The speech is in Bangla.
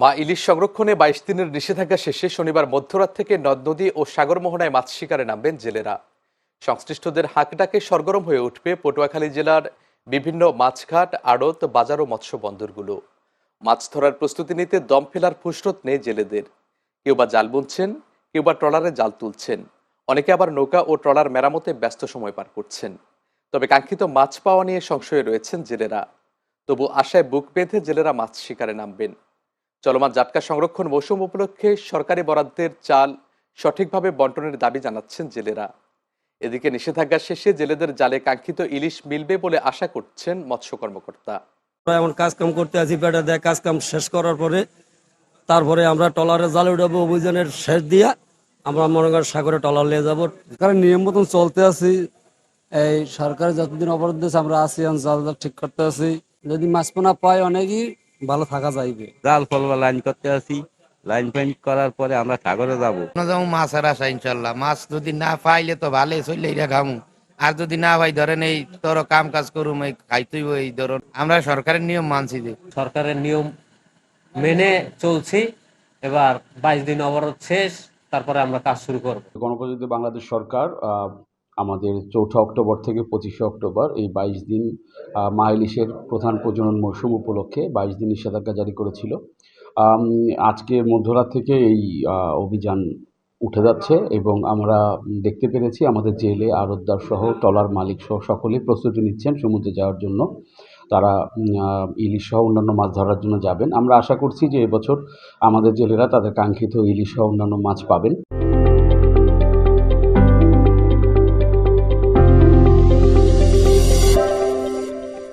মা ইলিশ সংরক্ষণে বাইশ দিনের নিষেধাজ্ঞা শেষে শনিবার মধ্যরাত থেকে নদ, নদী ও সাগর মোহনায় মাছ শিকারে নামবেন জেলেরা। সংশ্লিষ্টদের হাঁক ডাকে সরগরম হয়ে উঠবে পটুয়াখালী জেলার বিভিন্ন মাছঘাট, আড়ত, বাজার ও মৎস্য বন্দরগুলো। মাছ ধরার প্রস্তুতি নিতে দম ফেলার ফুসরত নেই জেলেদের। কেউ বা জাল বুনছেন, কেউ বা ট্রলারে জাল তুলছেন। অনেকে আবার নৌকা ও ট্রলার মেরামতে ব্যস্ত সময় পার করছেন। তবে কাঙ্ক্ষিত মাছ পাওয়া নিয়ে সংশয়ে রয়েছেন জেলেরা। তবু আশায় বুক বেঁধে জেলেরা মাছ শিকারে নামবেন। চলমান জাটকা সংরক্ষণ মৌসুম উপলক্ষে সরকারি বরাদ্দের চাল সঠিকভাবে বন্টনের দাবি জানাচ্ছেন জেলেরা। এদিকে নিষেধাজ্ঞা শেষে জেলেদের জালে কাঙ্ক্ষিত ইলিশ মিলবে বলে আশা করছেন মৎস্য কর্মকর্তা। এমন কাজ কাম করতে আছি, পেটে দেয় কাজ কাম শেষ করার পরে, তারপরে আমরা টলারে জালে উঠাবো, অভিযানের শেষ দিয়া আমরা মনে করেন সাগরে টলার নিয়ে যাব। সরকারের নিয়ম মতন চলতে আছি, এই সরকার যতদিন দিয়েছে, আমরা জাল জাল ঠিক করতে আছি। যদি মাছ পোনা পাই অনেকই ভালো থাকা যাইবে। জাল ফল বা লাইন করতে আসি। লাইন ফাইন করার পরে আমরা সাগরে যাব। না যাব মাছের আশা ইনশাল্লাহ মাছ যদি না পাইলে তো ভালো চললে এটা খামু। আর যদি না ভাই ধরেন এই তোর কাম কাজ করুম এই খাইতেই এই ধরুন। আমরা সরকারের নিয়ম মানছি যে। সরকারের নিয়ম মেনে চলছি। এবার বাইশ দিন অবরোধ শেষ তারপরে আমরা কাজ শুরু করব। গণপ্রজাতন্ত্রী বাংলাদেশ সরকার আহ, আমাদের চৌঠা অক্টোবর থেকে পঁচিশে অক্টোবর এই বাইশ দিন আহ, মা ইলিশের প্রধান প্রজনন মৌসুম উপলক্ষে বাইশ দিন নিষেধাজ্ঞা জারি করেছিল। আজকে মধ্যরাত থেকে এই অভিযান উঠে যাচ্ছে এবং আমরা দেখতে পেরেছি আমাদের জেলে আরতদার সহ টলার মালিক সহ সকলেই প্রস্তুতি নিচ্ছেন সমুদ্রে যাওয়ার জন্য। তারা ইলিশ সহ অন্যান্য মাছ ধরার জন্য যাবেন। আমরা আশা করছি যে এবছর আমাদের জেলেরা তাদের কাঙ্ক্ষিত ইলিশ সহ অন্যান্য মাছ পাবেন।